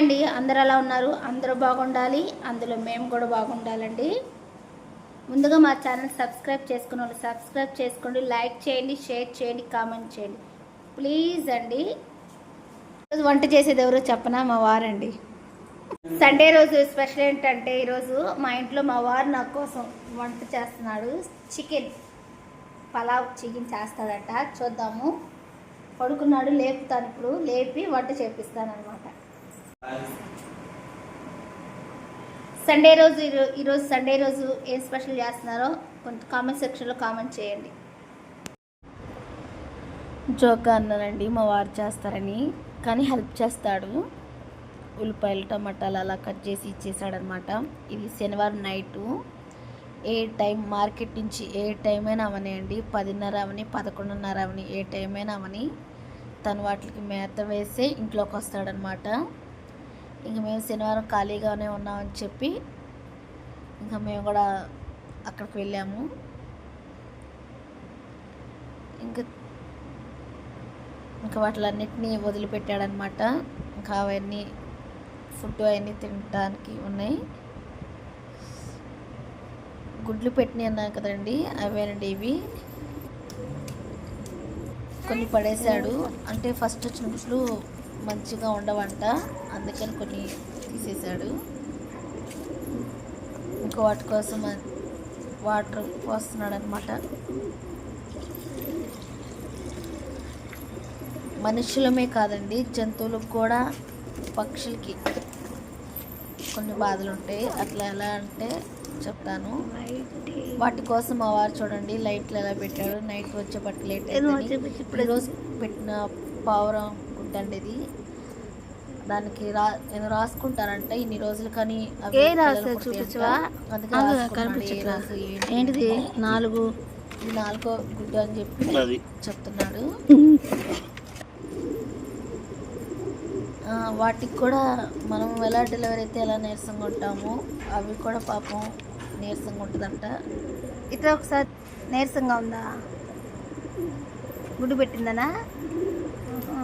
అండి అందరు ఎలా ఉన్నారు? అందరూ బాగుండాలి అందులో మేము కూడా బాగుండాలండి. ముందుగా మా ఛానల్ సబ్స్క్రైబ్ చేసుకున్న వాళ్ళు సబ్స్క్రైబ్ చేసుకోండి లైక్ చేయండి షేర్ చేయండి కామెంట్ చేయండి. ప్లీజ్ అండి. ఈరోజు వంట చేసేది ఎవరో చెప్పనా? మా వారండి సండే రోజు స్పెషల్ ఏంటంటే ఈరోజు మా ఇంట్లో మా వారు నా కోసం వంట చేస్తున్నాడు. చికెన్ పలావ్ చికెన్ చేస్తాడట. చూద్దాము. పడుకున్నాడు లేపుతాను ఇప్పుడు. లేపి వంట చేపిస్తాను అనమాట సండే రోజు ఈరోజు సండే రోజు ఏం స్పెషల్ చేస్తున్నారో కొంచెం కామెంట్ సెక్షన్లో కామెంట్ చేయండి. జోకా అన్నానండి మా వారు చేస్తారని కానీ హెల్ప్ చేస్తాడు. ఉల్లిపాయలు టమాటాలు అలా కట్ చేసి ఇచ్చేసాడనమాట. ఇది శనివారం నైటు. ఏ టైం మార్కెట్ నుంచి ఏ టైం అయినా అవనియండి పదిన్నర అవని పదకొండున్నర అవని ఏ టైం అయినా అవని తను వాటికి మేత వేసే ఇంట్లోకి వస్తాడనమాట. ఇంక మేము శనివారం ఖాళీగానే ఉన్నామని చెప్పి ఇంకా మేము కూడా అక్కడికి వెళ్ళాము. ఇంకా ఇంకా వాటిలన్నిటినీ వదిలిపెట్టాడనమాట. ఇంకా అవన్నీ ఫుడ్ అవన్నీ తినడానికి ఉన్నాయి. గుడ్లు పెట్టినవి అన్నాను కదండి అవేనండి ఇవి. కొన్ని పడేశాడు. అంటే ఫస్ట్ వచ్చిన గుడ్లు మంచిగా ఉండవంట. అందుకని కొన్ని తీసేశాడు. ఇంకా వాటి కోసం వాటర్ పోస్తున్నాడు అనమాట మనుషులమే కాదండి జంతువులకు కూడా పక్షులకి కొన్ని బాధలు ఉంటాయి అట్లా ఎలా అంటే చెప్తాను. వాటి కోసం మా వారు చూడండి లైట్లు ఎలా పెట్టాడు నైట్ వచ్చేపటికి లేట్ ఇప్పుడు రోజు పెట్టిన పావురం గుడ్డండి ఇది. దానికి రా నేను రాసుకుంటానంట ఇన్ని రోజులు కానీ అవి ఏ పుడతాయంట. చూపించవా? ఏంటిది? నాలుగు. ఇది నాలుగో గుడ్డు అని చెప్పి చెప్తున్నాడు. ఆ, వాటికి కూడా మనం ఎలా డెలివరీ అయితే ఎలా నీరసంగా ఉంటామో అవి కూడా పాపం నీరసంగా ఉంటుందంట ఇట్లా ఒకసారి నీరసంగా ఉందా? గుడ్డు పెట్టిందనా ఆహా.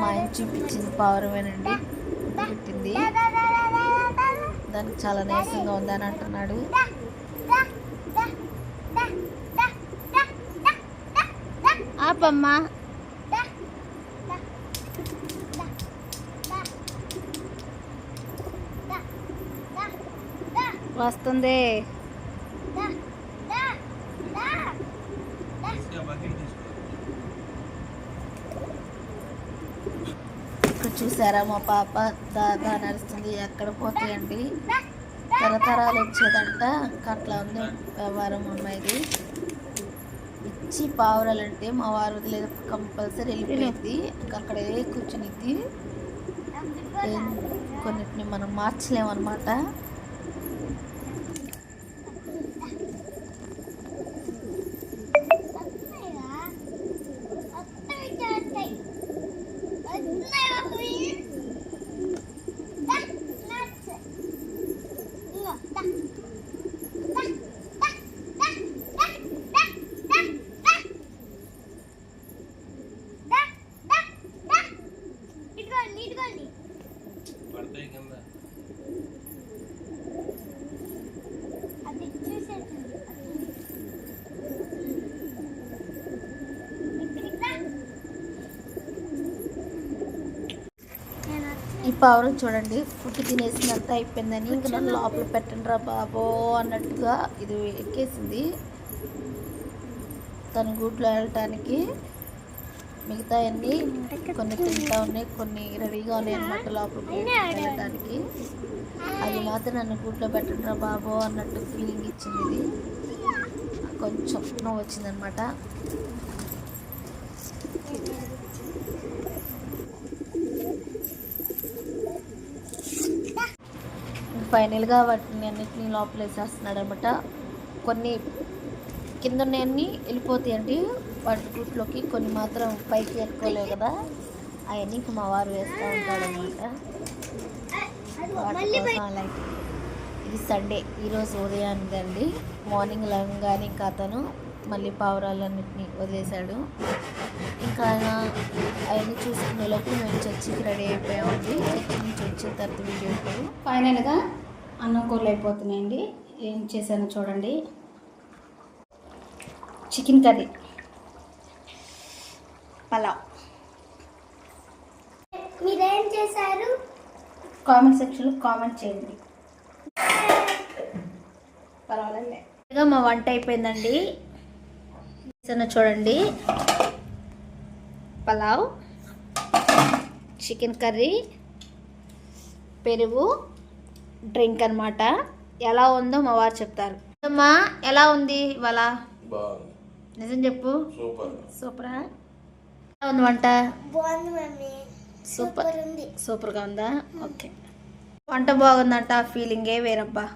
మా ఆయన చూపించింది పావురమేనండి. పెట్టింది. దానికి చాలా నీరసంగా ఉందని అంటున్నాడు. ఆపమ్మా. వస్తుంది. చూసారా? మా పాప దాదా నడుస్తుంది ఎక్కడ పోతాయండి? తరతరాలు వచ్చేదంట ఇంకా అట్లా ఉంది వ్యవహారం అమ్మాయిది. ఇచ్చి పావురాలంటే మా వారు వదిలేదు కంపల్సరీ వెళ్ళిపోయింది. ఇంకా అక్కడే కూర్చునిద్ది? కొన్నిటిని మనం మార్చలేమన్నమాట. ఈ పావురం చూడండి. ఫుడ్ తినేసినంత అయిపోయిందని ఇంక నన్ను లోపల పెట్టండి రా బాబో అన్నట్టుగా ఇది ఎక్కేసింది. తన గూట్లో వెళ్ళటానికి మిగతా అన్ని కొన్ని తింటా ఉన్నాయి కొన్ని రెడీగా ఉన్నాయి అన్నమాట లోపలికి వెళ్ళటానికి. అది మాత్రం నన్ను గూట్లో పెట్టండి రా బాబో అన్నట్టు ఫీలింగ్ ఇచ్చింది ఇది. కొంచెం నవ్వు వచ్చిందనమాట ఫైనల్గా వాటిని అన్నిటిని లోపల వేసేస్తున్నాడు అనమాట కొన్ని కింద ఉన్నాయన్నీ వెళ్ళిపోతాయండి వాటి గూట్లోకి కొన్ని మాత్రం పైకి ఎక్కువలేవు కదా. అవన్నీ ఇంకా మా వారు వేస్తూ ఉంటాడు అనమాట ఇది సండే ఈరోజు ఉదయానికండి అండి. మార్నింగ్ లేవగానే ఇంకా అతను మళ్ళీ పావురాలన్నింటినీ వదిలేశాడు. ఇంకా అవన్నీ చూసుకునే లోపు మేము చర్చికి రెడీ అయిపోయామండి. చర్చి నుంచి వచ్చిన తర్వాత వీడియో ఫైనల్గా అన్నం కూరలు అయిపోతున్నాయండి ఏం చేశానో చూడండి. Chicken curry. పలావ్. మీరేం చేశారు? కామెంట్ సెక్షన్లో కామెంట్ చేయండి. పర్వాలేదు మా వంట అయిపోయిందండి. చేశానో చూడండి. పలావ్ చికెన్ కర్రీ పెరుగు డ్రింక్ అన్నమాట. ఎలా ఉందో మా వారు చెప్తారు. అమ్మా ఎలా ఉంది ఇవాళ? నిజం చెప్పు. సూపర్. సూపరా? ఎలా ఉంది వంట? బాగుంది మమ్మీ. సూపర్. సూపర్గా ఉందా? ఓకే. వంట బాగుందంట ఫీలింగే వేరబ్బా?